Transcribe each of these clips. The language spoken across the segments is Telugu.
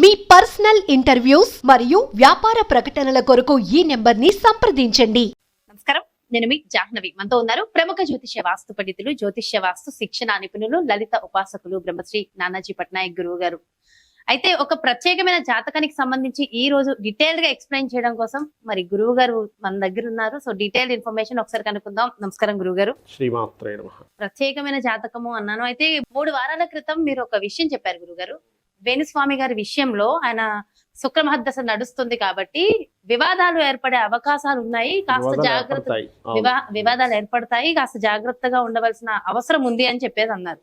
మీ పర్సనల్ ఇంటర్వ్యూస్ మరియు వ్యాపార ప్రకటనల కొరకు ఈ నెంబర్ని సంప్రదించండి. నమస్కారం. నేను మీ జాహ్నవి. మనతో ఉన్నారు ప్రముఖ జ్యోతిష్య వాస్తు పండితులు జ్యోతిష్య వాస్తు శిక్షణ నిపుణులు లలిత ఉపాసకులు బ్రహ్మశ్రీ నానాజీ పట్నాయక్ గురువు గారు. అయితే ఒక ప్రత్యేకమైన జాతకానికి సంబంధించి ఈ రోజు డీటెయిల్డ్గా ఎక్స్ప్లెయిన్ చేయడం కోసం మరి గురువు గారు మన దగ్గర ఉన్నారు. సో డీటెయిల్డ్ ఇన్ఫర్మేషన్ ఒకసారి కనుక్కుందాం. నమస్కారం గురువు గారు. శ్రీమాత్రే నమ. ప్రత్యేకమైన జాతకము అన్నాను. అయితే మూడు వారాల క్రితం మీరు ఒక విషయం చెప్పారు గురుగారు వేణుస్వామి గారి విషయంలో ఆయన శుక్ర మహద్దశ నడుస్తుంది కాబట్టి వివాదాలు ఏర్పడే అవకాశాలు ఉన్నాయి. కాస్త జాగ్రత్త వివాదాలు ఏర్పడతాయి. కాస్త జాగ్రత్తగా ఉండవలసిన అవసరం ఉంది అని చెప్పేది అన్నారు.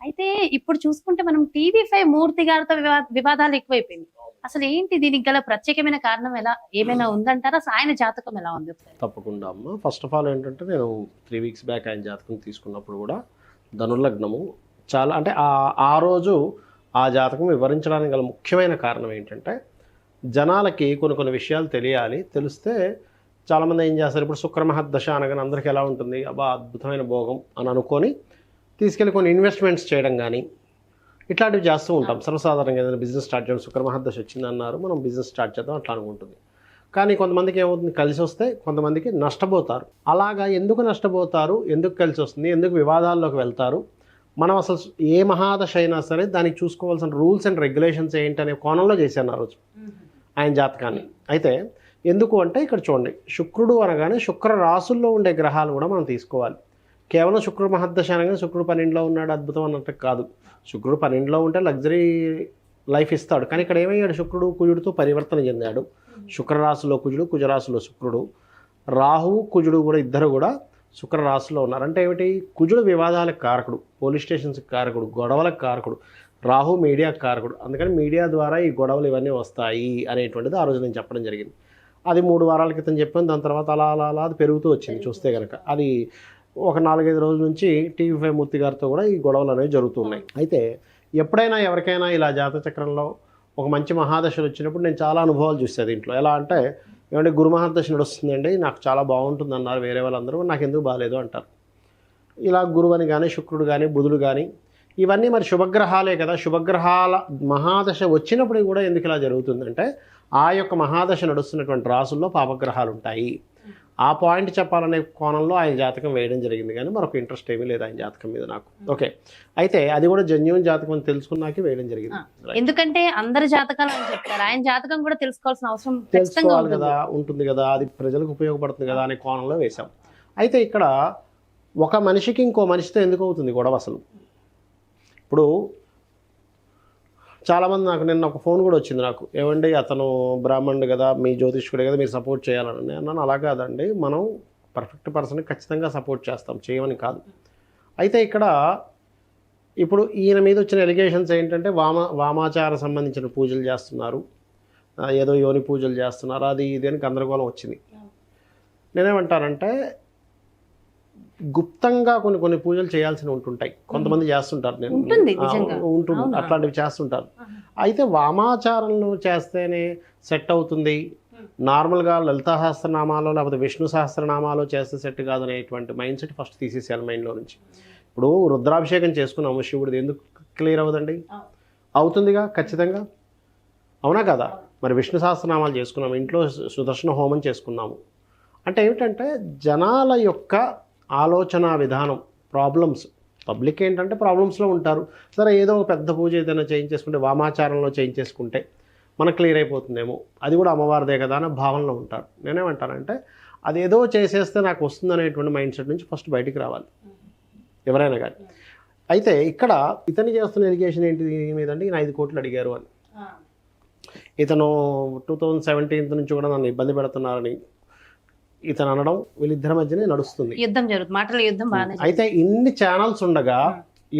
అయితే ఇప్పుడు చూసుకుంటే మనం టీవీ ఫైవ్ మూర్తి గారితో వివా- వివాదాలు ఎక్కువైపోయింది అసలు ఏంటి దీనికి గల ప్రత్యేకమైన కారణం ఎలా ఏమైనా ఉందంటారా? అసలు ఆయన జాతకం ఎలా ఉంది తప్పకుండా అమ్మ. ఫస్ట్ ఆఫ్ ఆల్ ఏంటంటే నేను త్రీ వీక్స్ బ్యాక్ ఆయన జాతకం తీసుకున్నప్పుడు కూడా ధనుర్లగ్నము చాలా అంటే ఆ రోజు ఆ జాతకం వివరించడానికి గల ముఖ్యమైన కారణం ఏంటంటే జనాలకి కొన్ని కొన్ని విషయాలు తెలియాలి. తెలిస్తే చాలామంది ఏం చేస్తారు ఇప్పుడు శుక్రమహద్దశ అనగానే అందరికీ ఎలా ఉంటుంది? అబ్బా అద్భుతమైన భోగం అని అనుకొని తీసుకెళ్ళి కొన్ని ఇన్వెస్ట్మెంట్స్ చేయడం కానీ ఇట్లాంటివి చేస్తూ ఉంటాం. సర్వసాధారణంగా ఏదైనా బిజినెస్ స్టార్ట్ చేయడం శుక్రమహద్దశ వచ్చిందన్నారు మనం బిజినెస్ స్టార్ట్ చేద్దాం అట్లా అనుకుంటుంది. కానీ కొంతమందికి ఏమవుతుంది? కలిసి వస్తే కొంతమందికి నష్టపోతారు. అలాగా ఎందుకు నష్టపోతారు? ఎందుకు కలిసి వస్తుంది? ఎందుకు వివాదాల్లోకి వెళ్తారు? మనం అసలు ఏ మహాదశ అయినా సరే దానికి చూసుకోవాల్సిన రూల్స్ అండ్ రెగ్యులేషన్స్ ఏంటనే కోణంలో చేశాను ఆ రోజు. ఆయన జాతకాన్ని. అయితే ఎందుకు అంటే ఇక్కడ చూడండి. శుక్రుడు అనగానే శుక్ర రాసుల్లో ఉండే గ్రహాలు కూడా మనం తీసుకోవాలి. కేవలం శుక్రుడు మహద్దశ అనగానే శుక్రుడు పన్నెండులో ఉన్నాడు అద్భుతం అన్నట్టు కాదు. శుక్రుడు పన్నెండులో ఉంటే లగ్జరీ లైఫ్ ఇస్తాడు. కానీ ఇక్కడ ఏమయ్యాడు? శుక్రుడు కుజుడితో పరివర్తన చెందాడు. శుక్రరాశిలో కుజుడు కుజరాశిలో శుక్రుడు. రాహువు కుజుడు కూడా ఇద్దరు కూడా శుక్ర రాశిలో ఉన్నారు. అంటే ఏమిటి? కుజుడు వివాదాలకు కారకుడు పోలీస్ స్టేషన్స్కి కారకుడు గొడవలకు కారకుడు రాహు మీడియా కారకుడు. అందుకని మీడియా ద్వారా ఈ గొడవలు ఇవన్నీ వస్తాయి అనేటువంటిది ఆ రోజు నేను చెప్పడం జరిగింది. అది మూడు వారాల క్రితం చెప్పాను. దాని తర్వాత అలా అలా అలా అది పెరుగుతూ వచ్చింది. చూస్తే కనుక అది ఒక నాలుగైదు రోజుల నుంచి టీవీ ఫైవ్ మూర్తి గారితో కూడా ఈ గొడవలు అనేవి జరుగుతున్నాయి అయితే ఎప్పుడైనా ఎవరికైనా ఇలా జాతచక్రంలో ఒక మంచి మహాదశలు వచ్చినప్పుడు నేను చాలా అనుభవాలు చూసేది దీంట్లో ఎలా అంటే ఏమంటే గురు మహాదశ నడుస్తుందండి నాకు చాలా బాగుంటుంది అన్నారు వేరే వాళ్ళందరూ నాకు ఎందుకు బాగాలేదు అంటారు. ఇలా గురువు అని కానీ శుక్రుడు కానీ బుధుడు కానీ ఇవన్నీ మరి శుభగ్రహాలే కదా. శుభగ్రహాల మహాదశ వచ్చినప్పుడు కూడా ఎందుకు ఇలా జరుగుతుందంటే ఆ యొక్క మహాదశ నడుస్తున్నటువంటి రాసుల్లో పాపగ్రహాలు ఉంటాయి ఆ పాయింట్ చెప్పాలనే కోణంలో ఆయన జాతకం వేయడం జరిగింది కానీ మరొక ఇంట్రెస్ట్ ఏమీ లేదు ఆయన జాతకం మీద నాకు. ఓకే. అయితే అది కూడా జెన్యున్ జాతకం అని తెలుసుకున్నాకే వేయడం జరిగింది. ఎందుకంటే అందరి జాతకాలు అని చెప్తారు. ఆయన జాతకం కూడా తెలుసుకోవాల్సిన అవసరం తెలుసుకోవాలి కదా ఉంటుంది కదా అది ప్రజలకు ఉపయోగపడుతుంది కదా అనే కోణంలో వేశాం. అయితే ఇక్కడ ఒక మనిషికి ఇంకో మనిషితో ఎందుకు అవుతుంది గొడవ అసలు? ఇప్పుడు చాలామంది నాకు నిన్న ఒక ఫోన్ కూడా వచ్చింది నాకు. ఏమండి అతను బ్రాహ్మణుడు కదా మీ జ్యోతిష్కుడే కదా మీరు సపోర్ట్ చేయాలని నేను అన్నాను. అలా కాదండి. మనం పర్ఫెక్ట్ పర్సన్కి ఖచ్చితంగా సపోర్ట్ చేస్తాం. చేయమని కాదు. అయితే ఇక్కడ ఇప్పుడు ఈయన మీద వచ్చిన ఎలిగేషన్స్ ఏంటంటే వామ వామాచార సంబంధించిన పూజలు చేస్తున్నారు. ఏదో యోని పూజలు చేస్తున్నారు. అది ఇది అని గందరగోళం వచ్చింది. నేనేమంటానంటే గుప్తంగా కొన్ని కొన్ని పూజలు చేయాల్సి ఉంటుంటాయి. కొంతమంది చేస్తుంటారు. నేను ఉంటుంది? అట్లాంటివి చేస్తుంటారు. అయితే వామాచారంలో చేస్తేనే సెట్ అవుతుంది. నార్మల్గా లలితా సహస్రనామాలో లేకపోతే విష్ణు సహస్రనామాలో చేస్తే సెట్ కాదనేటువంటి మైండ్ సెట్ ఫస్ట్ తీసేసేయాలి మైండ్లో నుంచి. ఇప్పుడు రుద్రాభిషేకం చేసుకున్నాము శివుడిది. ఎందుకు క్లియర్ అవ్వదండి? అవుతుందిగా? ఖచ్చితంగా? అవునా కదా? మరి విష్ణు సహస్రనామాలు చేసుకున్నాము. ఇంట్లో సుదర్శన హోమం చేసుకున్నాము. అంటే ఏమిటంటే జనాల యొక్క ఆలోచన విధానం ప్రాబ్లమ్స్ పబ్లిక్ ఏంటంటే ప్రాబ్లమ్స్లో ఉంటారు. సరే ఏదో ఒక పెద్ద పూజ ఏదైనా చేయించేసుకుంటే వామాచారంలో చేయించేసుకుంటే మనకు క్లియర్ అయిపోతుందేమో. అది కూడా అమ్మవారిదే కదా అనే భావనలో ఉంటారు. నేనేమంటానంటే అది ఏదో చేసేస్తే నాకు వస్తుందనేటువంటి మైండ్ సెట్ నుంచి ఫస్ట్ బయటికి రావాలి. ఎవరైనా కానీ. అయితే ఇక్కడ ఇతని చేస్తున్న ఎలిగేషన్ ఏంటి దీని మీద అంటే ఈయన ఐదు కోట్లు అడిగారు అని. ఇతను టూ థౌజండ్ సెవెంటీన్త్ నుంచి కూడా నన్ను ఇబ్బంది పెడుతున్నారని ఇతను అనడం వీళ్ళిద్దరి మధ్యనే నడుస్తుంది. యుద్ధం జరుగుతుంది. మాటల యుద్ధం బాగానే అయితే ఇన్ని ఛానల్స్ ఉండగా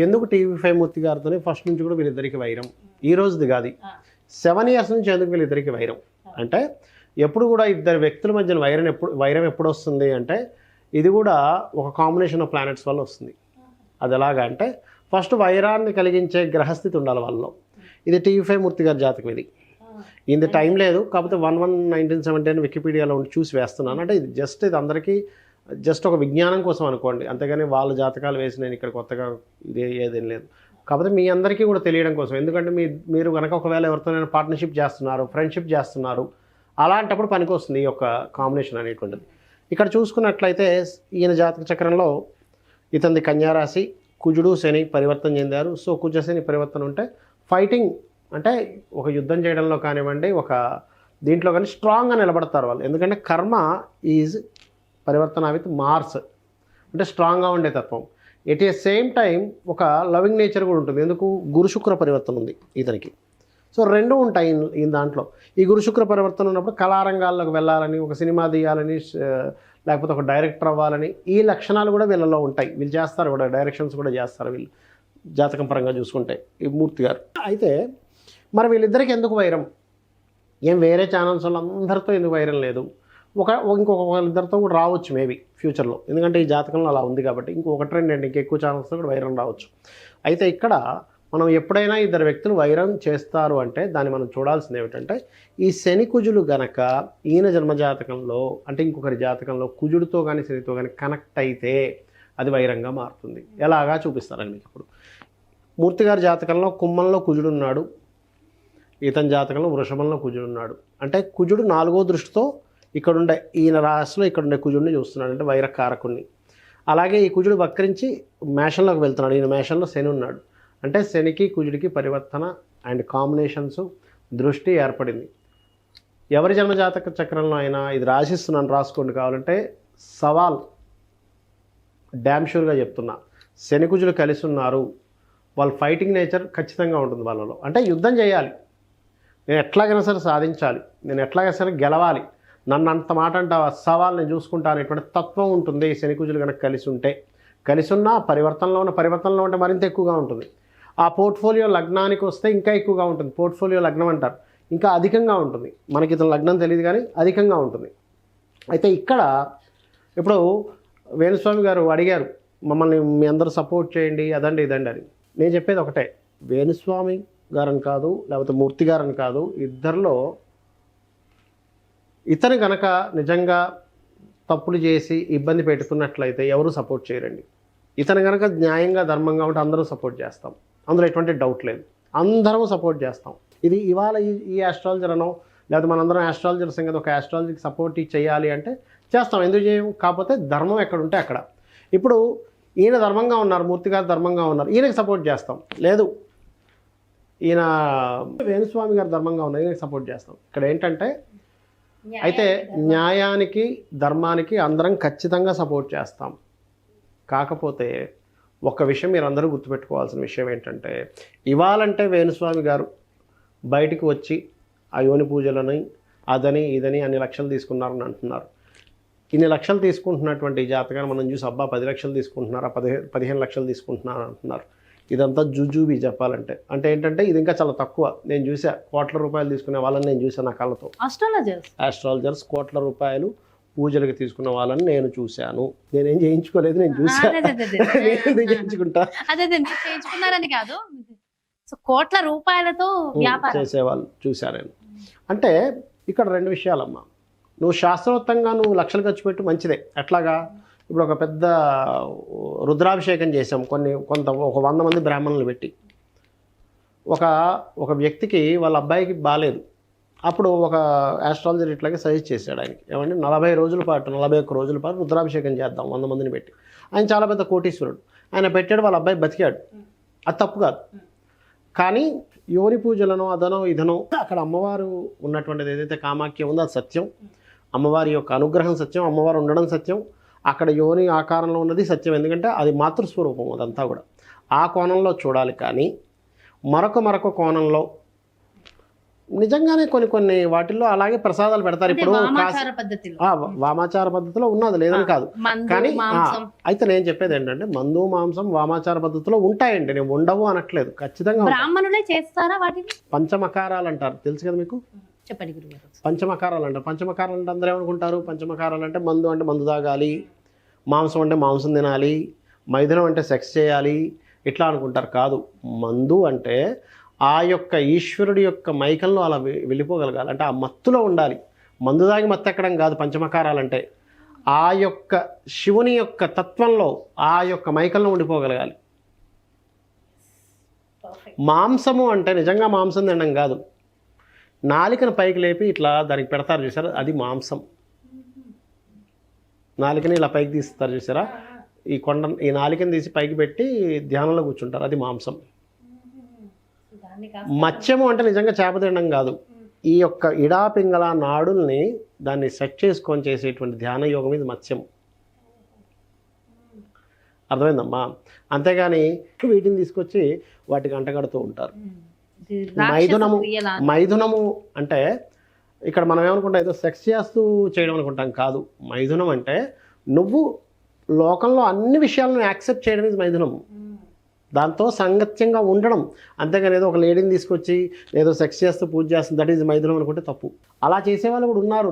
ఎందుకు టీవీ ఫైవ్ మూర్తి గారితోనే ఫస్ట్ నుంచి కూడా వీళ్ళిద్దరికి వైరం? ఈ రోజుది కాదు. సెవెన్ ఇయర్స్ నుంచి ఎందుకు వీళ్ళిద్దరికి వైరం? అంటే ఎప్పుడు కూడా ఇద్దరు వ్యక్తుల మధ్యన వైరం ఎప్పుడు వైరం ఎప్పుడు వస్తుంది అంటే ఇది కూడా ఒక కాంబినేషన్ ఆఫ్ ప్లానెట్స్ వల్ల వస్తుంది. అది ఎలాగా అంటే ఫస్ట్ వైరాన్ని కలిగించే గ్రహస్థితి ఉండాలి వాళ్ళలో. ఇది టీవీ ఫైవ్ మూర్తి గారి జాతకం ఇది. ఇంత టైం లేదు. కాకపోతే వన్ వన్ నైన్టీన్ సెవెంటీ అని వికీపీడియాలో ఉండి చూసి వేస్తున్నాను. అంటే ఇది జస్ట్ ఇది అందరికీ జస్ట్ ఒక విజ్ఞానం కోసం అనుకోండి. అంతేగాని వాళ్ళ జాతకాలు వేసి నేను ఇక్కడ కొత్తగా ఇదే ఏదేం లేదు. కాకపోతే మీ అందరికీ కూడా తెలియడం కోసం. ఎందుకంటే మీ మీరు కనుక ఒకవేళ ఎవరితోనైనా పార్ట్నర్షిప్ చేస్తున్నారు ఫ్రెండ్షిప్ చేస్తున్నారు అలాంటప్పుడు పనికొస్తుంది ఈ యొక్క కాంబినేషన్ అనేటువంటిది. ఇక్కడ చూసుకున్నట్లయితే ఈయన జాతక చక్రంలో ఇతనిది కన్యారాశి కుజుడు శని పరివర్తన చెందారు. సో కుజ శని పరివర్తన ఉంటే ఫైటింగ్ అంటే ఒక యుద్ధం చేయడంలో కానివ్వండి ఒక దీంట్లో కానీ స్ట్రాంగ్గా నిలబడతారు వాళ్ళు. ఎందుకంటే కర్మ ఈజ్ పరివర్తన విత్ మార్స్ అంటే స్ట్రాంగ్గా ఉండే తత్వం. ఎట్ ఏ సేమ్ టైం ఒక లవింగ్ నేచర్ కూడా ఉంటుంది. ఎందుకు? గురు శుక్ర పరివర్తన ఉంది ఇతనికి. సో రెండు ఉంటాయి ఈ- దాంట్లో. ఈ గురుశుక్ర పరివర్తన ఉన్నప్పుడు కళారంగాల్లోకి వెళ్ళాలని ఒక సినిమా తీయాలని లేకపోతే ఒక డైరెక్టర్ అవ్వాలని ఈ లక్షణాలు కూడా వీళ్ళలో ఉంటాయి. వీళ్ళు చేస్తారు కూడా డైరెక్షన్స్ కూడా చేస్తారు వీళ్ళు జాతకం పరంగా చూసుకుంటే. ఈ మూర్తి గారు. అయితే మరి వీళ్ళిద్దరికి ఎందుకు వైరం? ఏం వేరే ఛానల్స్ వాళ్ళందరితో ఎందుకు వైరం లేదు? ఒక ఇంకొక వాళ్ళిద్దరితో కూడా రావచ్చు మేబీ ఫ్యూచర్లో ఎందుకంటే ఈ జాతకంలో అలా ఉంది కాబట్టి ఇంకొకటి రెండు అండి ఇంకెక్కువ ఛానల్స్తో కూడా వైరం రావచ్చు. అయితే ఇక్కడ మనం ఎప్పుడైనా ఇద్దరు వ్యక్తులు వైరం చేస్తారు అంటే దాన్ని మనం చూడాల్సింది ఏమిటంటే ఈ శని కుజులు గనక ఈయన జన్మజాతకంలో అంటే ఇంకొకరి జాతకంలో కుజుడితో కానీ శనితో కానీ కనెక్ట్ అయితే అది వైరంగా మారుతుంది. ఎలాగా చూపిస్తారని మీకు ఇప్పుడు. మూర్తిగారి జాతకంలో కుమ్మంలో కుజుడు ఉన్నాడు. ఇతని జాతకంలో వృషభంలో కుజుడు ఉన్నాడు. అంటే కుజుడు నాలుగో దృష్టితో ఇక్కడుండే ఈయన రాశిలో ఇక్కడుండే కుజుడిని చూస్తున్నాడు అంటే వైరకారకుణ్ణి. అలాగే ఈ కుజుడు వక్రించి మేషంలోకి వెళ్తున్నాడు. ఈయన మేషంలో శని ఉన్నాడు. అంటే శనికి కుజుడికి పరివర్తన అండ్ కాంబినేషన్స్ దృష్టి ఏర్పడింది. ఎవరి జన్మజాతక చక్రంలో అయినా ఇది రాసిస్తున్నాను రాసుకోండి కావాలంటే సవాల్ డ్యామ్ షూర్గా చెప్తున్నా. శని కుజులు కలిసి ఉన్నారు. వాళ్ళ ఫైటింగ్ నేచర్ ఖచ్చితంగా ఉంటుంది వాళ్ళలో. అంటే యుద్ధం చేయాలి. నేను ఎట్లాగైనా సరే సాధించాలి. నేను ఎట్లాగైనా సరే గెలవాలి. నన్ను అంత మాట అంటావా? సవాల్ నేను చూసుకుంటా అనేటువంటి తత్వం ఉంటుంది ఈ శనికుజులు కనుక కలిసి ఉంటే. కలిసి ఉన్న పరివర్తనలో ఉన్న పరివర్తనలో ఉంటే మరింత ఎక్కువగా ఉంటుంది. ఆ పోర్ట్ఫోలియో లగ్నానికి వస్తే ఇంకా ఎక్కువగా ఉంటుంది. పోర్ట్ఫోలియో లగ్నం అంటారు. ఇంకా అధికంగా ఉంటుంది. మనకి ఇతను లగ్నం తెలియదు కానీ అధికంగా ఉంటుంది. అయితే ఇక్కడ ఇప్పుడు వేణుస్వామి గారు అడిగారు మమ్మల్ని మీ అందరూ సపోర్ట్ చేయండి అదండి ఇదండి అని. నేను చెప్పేది ఒకటే వేణుస్వామి గారని కాదు లేకపోతే మూర్తి గారని కాదు. ఇద్దరిలో ఇతను గనక నిజంగా తప్పులు చేసి ఇబ్బంది పెట్టుకున్నట్లయితే ఎవరు సపోర్ట్ చేయరండి. ఇతను కనుక న్యాయంగా ధర్మంగా ఉంటే అందరూ సపోర్ట్ చేస్తాం. అందులో ఎటువంటి డౌట్ లేదు. అందరం సపోర్ట్ చేస్తాం. ఇది ఇవాళ ఈ ఈ ఆస్ట్రాలజర్ అనో లేకపోతే మనందరం ఆస్ట్రాలజర్ సంగతి ఒక ఆస్ట్రాలజీకి సపోర్ట్ చేయాలి అంటే చేస్తాం. ఎందుకు చేయం? కాకపోతే ధర్మం ఎక్కడ ఉంటే అక్కడ. ఇప్పుడు ఈయన ధర్మంగా ఉన్నారు మూర్తి గారు ధర్మంగా ఉన్నారు ఈయనకి సపోర్ట్ చేస్తాం. లేదు ఈయన వేణుస్వామి గారు ధర్మంగా ఈయనకి సపోర్ట్ చేస్తాం. ఇక్కడ ఏంటంటే అయితే న్యాయానికి ధర్మానికి అందరం ఖచ్చితంగా సపోర్ట్ చేస్తాం. కాకపోతే ఒక విషయం మీరు అందరూ గుర్తుపెట్టుకోవాల్సిన విషయం ఏంటంటే ఇవాళంటే వేణుస్వామి గారు బయటికి వచ్చి ఆ యోని పూజలని అదని ఇదని అన్ని లక్షలు తీసుకున్నారని అంటున్నారు. ఇన్ని లక్షలు తీసుకుంటున్నటువంటి జాతకాన్ని మనం చూసి అబ్బా పది లక్షలు తీసుకుంటున్నారా పదిహేను పదిహేను లక్షలు తీసుకుంటున్నారు అంటున్నారు. ఇదంతా జుజుబి చెప్పాలంటే. అంటే ఏంటంటే ఇది ఇంకా చాలా తక్కువ. నేను చూసా కోట్ల రూపాయలు తీసుకునే వాళ్ళని నేను చూసా నా కళ్ళతో. ఆస్ట్రాలజర్స్ ఆస్ట్రాలజర్స్ కోట్ల రూపాయలు పూజలకు తీసుకున్న వాళ్ళని నేను చూశాను. నేనేం చేయించుకోలేదు నేను ఎందుకు చేయించుకుంటా? అదే చేయించుకున్నారని కాదు. సో కోట్ల రూపాయలతో చేసేవాళ్ళు చూసా నేను. అంటే ఇక్కడ రెండు విషయాలమ్మా. నువ్వు శాస్త్రోక్తంగా నువ్వు లక్షలు ఖర్చు పెట్టి మంచిదే. ఎట్లాగా? ఇప్పుడు ఒక పెద్ద రుద్రాభిషేకం చేసాం కొన్ని కొంత ఒక వంద మంది బ్రాహ్మణులు పెట్టి. ఒక ఒక వ్యక్తికి వాళ్ళ అబ్బాయికి బాగాలేదు అప్పుడు ఒక ఆస్ట్రాలజర్ ఇట్లాగే సజెస్ట్ చేశాడు ఆయనకి. ఏమంటే నలభై రోజుల పాటు నలభై ఒక్క రోజుల పాటు రుద్రాభిషేకం చేద్దాం వంద మందిని పెట్టి. ఆయన చాలా పెద్ద కోటీశ్వరుడు. ఆయన పెట్టాడు వాళ్ళ అబ్బాయి బతికాడు. అది తప్పు కాదు. కానీ యోని పూజలను అదనో ఇదనో అక్కడ అమ్మవారు ఉన్నటువంటిది ఏదైతే కామాఖ్య ఉందో అది సత్యం. అమ్మవారి యొక్క అనుగ్రహం సత్యం అమ్మవారు ఉండడం సత్యం. అక్కడ యోని ఆకారంలో ఉన్నది సత్యం. ఎందుకంటే అది మాతృస్వరూపం అదంతా కూడా. ఆ కోణంలో చూడాలి కానీ మరొక మరొక కోణంలో నిజంగానే కొన్ని కొన్ని వాటిల్లో అలాగే ప్రసాదాలు పెడతారు. ఇప్పుడు వామాచార పద్ధతిలో. ఆ, వామాచార పద్ధతిలో ఉన్నది లేదని కాదు. కానీ అయితే నేను చెప్పేది ఏంటంటే మందు మాంసం వామాచార పద్ధతిలో ఉంటాయండి. నేను ఉండవు అనట్లేదు. ఖచ్చితంగా. బ్రాహ్మణులే చేస్తారా వాటిని? పంచమకారాలు అంటారు. తెలుసు కదా మీకు? చెప్పండి పంచమకారాలు అంటారు. పంచమకారాలు అంటే అందరూ ఏమనుకుంటారు? పంచమకారాలు అంటే మందు అంటే మందు తాగాలి. మాంసం అంటే మాంసం తినాలి మైదనం అంటే సెక్స్ చేయాలి ఇట్లా అనుకుంటారు. కాదు మందు అంటే ఆ యొక్క ఈశ్వరుడి యొక్క మైకంలో అలా వెళ్ళిపోగలగాలి. అంటే ఆ మత్తులో ఉండాలి. మందు తాగి మత్తు ఎక్కడం కాదు పంచమకారాలు అంటే ఆ యొక్క శివుని యొక్క తత్వంలో ఆ యొక్క మైకంలో ఉండిపోగలగాలి. మాంసము అంటే నిజంగా మాంసం తినడం కాదు. నాలికను పైకి లేపి ఇట్లా దానికి పెడతారు చూసారా? అది మాంసం. నాలికని ఇలా పైకి తీస్తారు చూసారా ఈ కొండ ఈ నాలికని తీసి పైకి పెట్టి ధ్యానంలో కూర్చుంటారు. అది మాంసం. మత్స్యము అంటే నిజంగా చేప తినడం కాదు. ఈ యొక్క ఇడా పింగళ నాడుల్ని దాన్ని సెట్ చేసుకొని చేసేటువంటి ధ్యాన యోగం ఇది మత్స్యం. అర్థమైందమ్మా అంతేగాని వీటిని తీసుకొచ్చి వాటికి అంటగడుతూ ఉంటారు. మైథునము మైథునము అంటే ఇక్కడ మనం ఏమనుకుంటాం ఏదో సెక్స్ చేస్తూ చేయడం అనుకుంటాం కాదు. మైథునం అంటే నువ్వు లోకంలో అన్ని విషయాలను యాక్సెప్ట్ చేయడం ఇది మైథునం. దాంతో సంగత్యంగా ఉండడం. అంతేగాని ఏదో ఒక లేడీని తీసుకొచ్చి ఏదో సెక్స్ చేస్తూ పూజ చేస్తుంది దట్ ఈజ్ మైథునం అనుకుంటే తప్పు. అలా చేసే వాళ్ళు కూడా ఉన్నారు.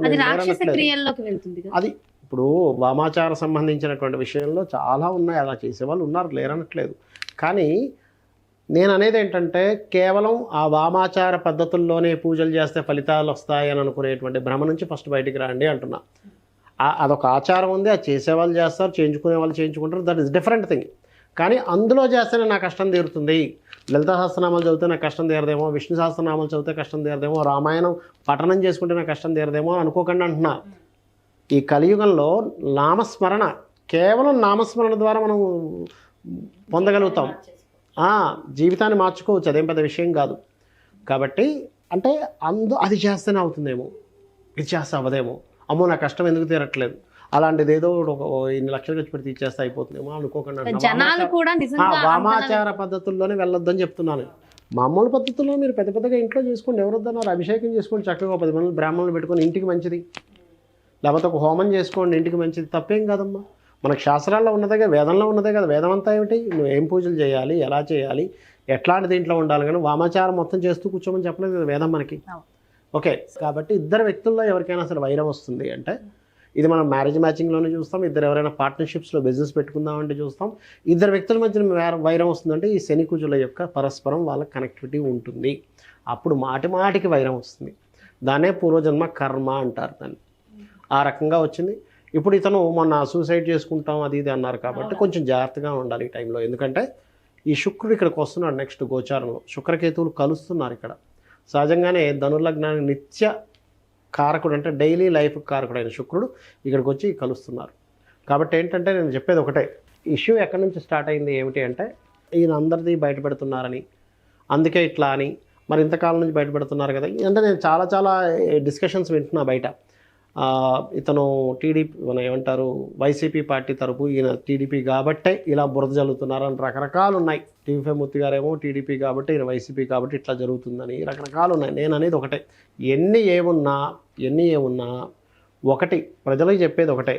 అది ఇప్పుడు వామాచార సంబంధించినటువంటి విషయంలో చాలా ఉన్నాయి. అలా చేసేవాళ్ళు ఉన్నారు లేరనట్లేదు. కానీ నేను అనేది ఏంటంటే కేవలం ఆ వామాచార పద్ధతుల్లోనే పూజలు చేస్తే ఫలితాలు వస్తాయని అనుకునేటువంటి భ్రమ నుంచి ఫస్ట్ బయటికి రండి అంటున్నా. అదొక ఆచారం ఉంది అది చేసేవాళ్ళు చేస్తారు చేయించుకునే వాళ్ళు చేయించుకుంటారు దట్ ఇస్ డిఫరెంట్ థింగ్ కానీ అందులో చేస్తేనే నా కష్టం తీరుతుంది. లలిత సహస్రనామాలు చదివితే నాకు కష్టం తీరదేమో విష్ణు సహస్రనామాలు చదివితే కష్టం తీరదేమో రామాయణం పఠనం చేసుకుంటే నాకు కష్టం తీరదేమో అనుకోకుండా అంటున్నా. ఈ కలియుగంలో నామస్మరణ కేవలం నామస్మరణ ద్వారా మనం పొందగలుగుతాం. జీవితాన్ని మార్చుకోవచ్చు. అదేం పెద్ద విషయం కాదు. కాబట్టి అంటే అందు అది చేస్తేనే అవుతుందేమో. ఇది చేస్తే అవ్వదేమో. అమ్మో నా కష్టం ఎందుకు తీరట్లేదు? అలాంటిది ఏదో ఇన్ని లక్షలు ఖర్చు పెడితే ఇచ్చేస్తే అయిపోతుందేమో అనుకోకుండా వామాచార పద్ధతుల్లోనే వెళ్ళొద్దని చెప్తున్నాను మామూలు పద్ధతుల్లో మీరు పెద్ద పెద్దగా ఇంట్లో చేసుకోండి. ఎవరొద్దన్నారు? అభిషేకం చేసుకోండి. చక్కగా పది మంది బ్రాహ్మణులు పెట్టుకొని ఇంటికి మంచిది. లేకపోతే ఒక హోమం చేసుకోండి. ఇంటికి మంచిది తప్పేం కాదమ్మా. మనకు శాస్త్రాల్లో ఉన్నదే కదా వేదంలో ఉన్నదే కదా వేదం అంతా ఏమిటి? నువ్వు ఏం పూజలు చేయాలి ఎలా చేయాలి ఎట్లాంటి దీంట్లో ఉండాలి కానీ వామాచారం మొత్తం చేస్తూ కూర్చోమని చెప్పలేదు కదా వేదం మనకి. ఓకే కాబట్టి ఇద్దరు వ్యక్తుల్లో ఎవరికైనా అసలు వైరం వస్తుంది అంటే ఇది మనం మ్యారేజ్ మ్యాచింగ్లోనే చూస్తాం ఇద్దరు ఎవరైనా పార్ట్నర్షిప్స్లో బిజినెస్ పెట్టుకుందామంటే చూస్తాం. ఇద్దరు వ్యక్తుల మధ్యన వేర- వస్తుందంటే ఈ శని కుజుల యొక్క పరస్పరం వాళ్ళ కనెక్టివిటీ ఉంటుంది. అప్పుడు మాటి మాటికి వైరం వస్తుంది. దాన్నే పూర్వజన్మ కర్మ అంటారు దాన్ని. ఆ రకంగా వచ్చింది. ఇప్పుడు ఇతను మొన్న సూసైడ్ చేసుకుంటాం అది ఇది అన్నారు కాబట్టి కొంచెం జాగ్రత్తగా ఉండాలి ఈ టైంలో ఎందుకంటే ఈ శుక్రుడు ఇక్కడికి వస్తున్నాడు నెక్స్ట్ గోచారంలో. శుక్రకేతువులు కలుస్తున్నారు ఇక్కడ. సహజంగానే ధనుర్లగ్నానికి నిత్య కారకుడు అంటే డైలీ లైఫ్ కారకుడైన శుక్రుడు ఇక్కడికి వచ్చి కలుస్తున్నారు. కాబట్టి ఏంటంటే నేను చెప్పేది ఒకటే. ఇష్యూ ఎక్కడి నుంచి స్టార్ట్ అయింది ఏమిటి అంటే ఈయన అందరిది బయట పెడుతున్నారని అందుకే ఇట్లా అని మరి ఇంతకాలం నుంచి బయట పెడుతున్నారు కదా. అంటే నేను చాలా చాలా డిస్కషన్స్ వింటున్నా బయట. ఇతను టీడీపీ మన ఏమంటారు వైసీపీ పార్టీ తరపు ఈయన టీడీపీ కాబట్టే ఇలా బురద జల్లుతున్నారు అని రకరకాలు ఉన్నాయి టీవీ మూర్తి గారేమో టీడీపీ కాబట్టి ఈయన వైసీపీ కాబట్టి ఇట్లా జరుగుతుందని రకరకాలు ఉన్నాయి నేను అనేది ఒకటే. ఎన్ని ఏమున్నా ఎన్ని ఏమున్నా ఒకటి ప్రజలకు చెప్పేది ఒకటే.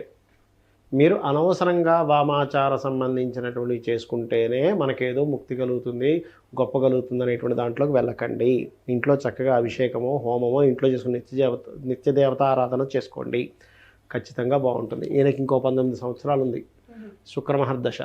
మీరు అనవసరంగా వామాచార సంబంధించినటువంటివి చేసుకుంటేనే మనకేదో ముక్తి కలుగుతుంది గొప్ప కలుగుతుంది అనేటువంటి దాంట్లోకి వెళ్ళకండి. ఇంట్లో చక్కగా అభిషేకమో హోమమో ఇంట్లో చేసుకుని నిత్య దేవత నిత్య దేవతారాధన చేసుకోండి. ఖచ్చితంగా బాగుంటుంది. ఈయనకి ఇంకో పంతొమ్మిది సంవత్సరాలు ఉంది. శుక్రమహర్దశ.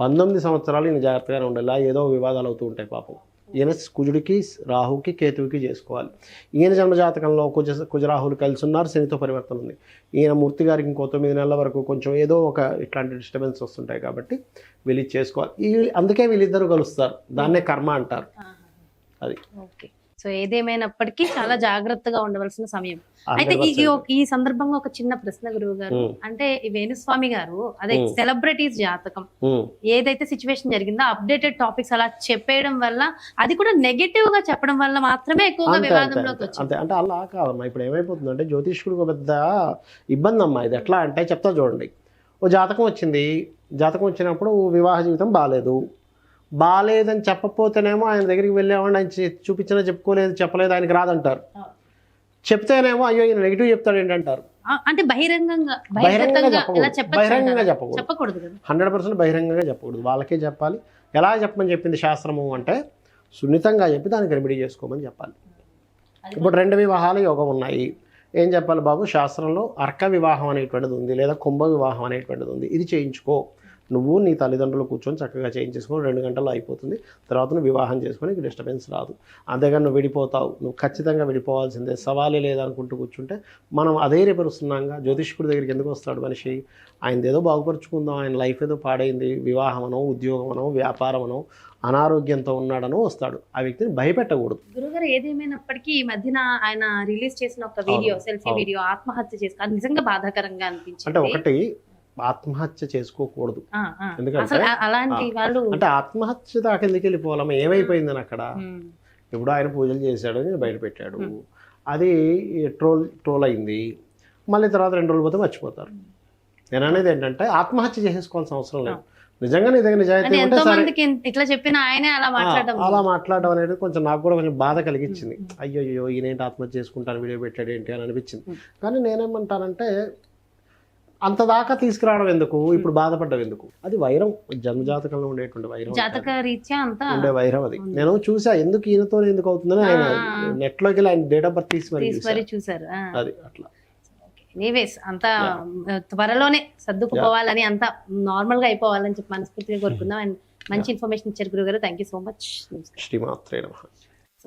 పంతొమ్మిది సంవత్సరాలు ఈయన జాగ్రత్తగానే ఉండాలి. ఏదో వివాదాలు అవుతూ ఉంటాయి పాపం. ఈయన కుజుడికి రాహుకి కేతువుకి చేసుకోవాలి. ఈయన జన్మజాతకంలో కుజ కుజరాహులు కలిసి ఉన్నారు శనితో పరివర్తన ఉంది. ఈయన మూర్తి గారికి ఇంకో తొమ్మిది నెలల వరకు కొంచెం ఏదో ఒక ఇట్లాంటి డిస్టర్బెన్స్ వస్తుంటాయి కాబట్టి వీళ్ళు చేసుకోవాలి. ఈ అందుకే వీళ్ళిద్దరూ కలుస్తారు. దాన్నే కర్మ అంటారు. అది. ఓకే. సో ఏదేమైనప్పటికీ చాలా జాగ్రత్తగా ఉండవలసిన సమయం అయితే ఈ- ఈ 100%. ఒక- ఈ సందర్భంగా ఒక చిన్న ప్రశ్న గురువు గారు. అంటే వేణుస్వామి గారు అదే. సెలబ్రిటీస్ జాతకం. ఏదైతే సిచ్యువేషన్ జరిగిందో అప్డేటెడ్ టాపిక్స్ అలా చెప్పేయడం వల్ల అది కూడా నెగటివ్గా చెప్పడం వల్ల మాత్రమే ఎక్కువగా వివాదంలోకి. వచ్చింది అంటే అలా కాదమ్మా ఇప్పుడు ఏమైపోతుందంటే జ్యోతిష్కుడికి ఒక పెద్ద ఇబ్బంది అమ్మా ఇది ఎట్లా అంటే చెప్తా చూడండి ఓ జాతకం వచ్చింది జాతకం వచ్చినప్పుడు వివాహ జీవితం బాగాలేదు బాగాలేదని చెప్పపోతేనేమో ఆయన దగ్గరికి వెళ్ళామని ఆయన చూపించినా చెప్పుకోలేదు చెప్పలేదు ఆయనకి రాదంటారు. చెప్తేనేమో అయ్యో ఈయన నెగిటివ్ చెప్తాడు ఏంటంటారు? అంటే బహిరంగంగా బహిరంగంగా బహిరంగంగా చెప్పకూడదు. హండ్రెడ్ పర్సెంట్ బహిరంగంగా చెప్పకూడదు. వాళ్ళకే చెప్పాలి. ఎలా చెప్పమని చెప్పింది శాస్త్రము అంటే సున్నితంగా చెప్పి దానికి రెమెడీ చేసుకోమని చెప్పాలి. ఇప్పుడు రెండు వివాహాలు యోగం ఉన్నాయి. ఏం చెప్పాలి బాబు? శాస్త్రంలో అర్క వివాహం అనేటువంటిది ఉంది లేదా కుంభ వివాహం అనేటువంటిది ఉంది. ఇది చేయించుకో. నువ్వు నీ తల్లిదండ్రులు కూర్చొని చక్కగా చేయించేసుకొని రెండు గంటల్లో అయిపోతుంది. తర్వాత నువ్వు వివాహం చేసుకొని నీకు డిస్టర్బెన్స్ రాదు. అంతేగాని నువ్వు విడిపోతావు. నువ్వు ఖచ్చితంగా విడిపోవాల్సిందే. సవాలే లేదనుకుంటూ కూర్చుంటే మనం అదే రేపరుస్తున్నాంగా. జ్యోతిష్కుడి దగ్గరికి ఎందుకు వస్తాడు మనిషి? ఆయన ఏదో బాగుపరుచుకుందాం. ఆయన లైఫ్ ఏదో పాడైంది. వివాహమనో ఉద్యోగమనో వ్యాపారమనో అనారోగ్యంతో ఉన్నాడనో వస్తాడు. ఆ వ్యక్తిని భయపెట్టకూడదు. గురుగారు ఏదేమైనప్పటికీ ఈ మధ్యన ఆయన రిలీజ్ చేసిన ఒక వీడియో సెల్ఫీ. వీడియో ఆత్మహత్య చేసి అది నిజంగా బాధాకరంగా అంటే అనిపించింది ఒకటి ఆత్మహత్య చేసుకోకూడదు. ఎందుకంటే- అంటే ఆత్మహత్య దాకా ఎందుకు వెళ్ళిపోవాలమ్మా? ఏమైపోయిందని అక్కడ? ఉమ్, ఇప్పుడు ఆయన పూజలు చేశాడు అని బయట పెట్టాడు. అది ట్రోల్ ట్రోల్ అయింది. మళ్ళీ తర్వాత రెండు రోజులు పోతే మర్చిపోతారు. నేను అనేది ఏంటంటే ఆత్మహత్య చేసేసుకోవాల్సిన అవసరం లేదు. నిజంగా నీ దగ్గర నిజాయితీ ఉంటే సరే. ఇట్లా చెప్పిన ఆయనే అలా మాట్లాడడం అలా మాట్లాడడం అనేది కొంచెం నాకు కూడా కొంచెం బాధ కలిగించింది. అయ్యో అయ్యో ఈయనేంటి ఆత్మహత్య చేసుకుంటాను వీడియో పెట్టాడు ఏంటి అని అనిపించింది. కానీ నేనేమంటానంటే అంత దాకా తీసుకురావడం ఎందుకు? ఇప్పుడు బాధపడ్డం ఎందుకు? అది వైరం జన్మజాతకంలో ఉండేటువంటి వైరం జాతక రీత్యా అంతా ఉండే వైరం అది. నేను చూసా ఎందుకు ఈయనతో ఎందుకు అవుతుందని ఆయన. నెట్లోకి ఆయన డేట్ ఆఫ్ బర్త్ తీసి మరి తీసి చూసా. మరీ చూసారు. అది అట్లా. ఎనీవేస్ అంతా త్వరలోనే సర్దుకుపోవాలని అంతా నార్మల్గా అయిపోవాలని చెప్పి మనస్ఫూర్తిగా కోరుకుందాం. అండ్ మంచి ఇన్ఫర్మేషన్ ఇచ్చారు గురుగారు థ్యాంక్ యూ సో మచ్ శ్రీమాత్రే నమః.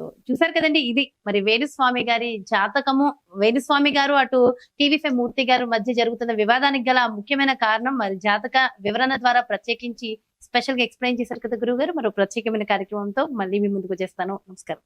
సో చూసారు కదండి ఇది. మరి వేణుస్వామి గారి జాతకము వేణుస్వామి గారు అటు టీవీ ఫైవ్ మూర్తి గారు మధ్య జరుగుతున్న వివాదానికి గల ముఖ్యమైన కారణం మరి జాతక వివరణ ద్వారా ప్రత్యేకించి స్పెషల్గా ఎక్స్ప్లెయిన్ చేశారు కదా గురువు గారు మరో ప్రత్యేకమైన కార్యక్రమంతో మళ్ళీ మీ ముందుకు చేస్తాను నమస్కారం.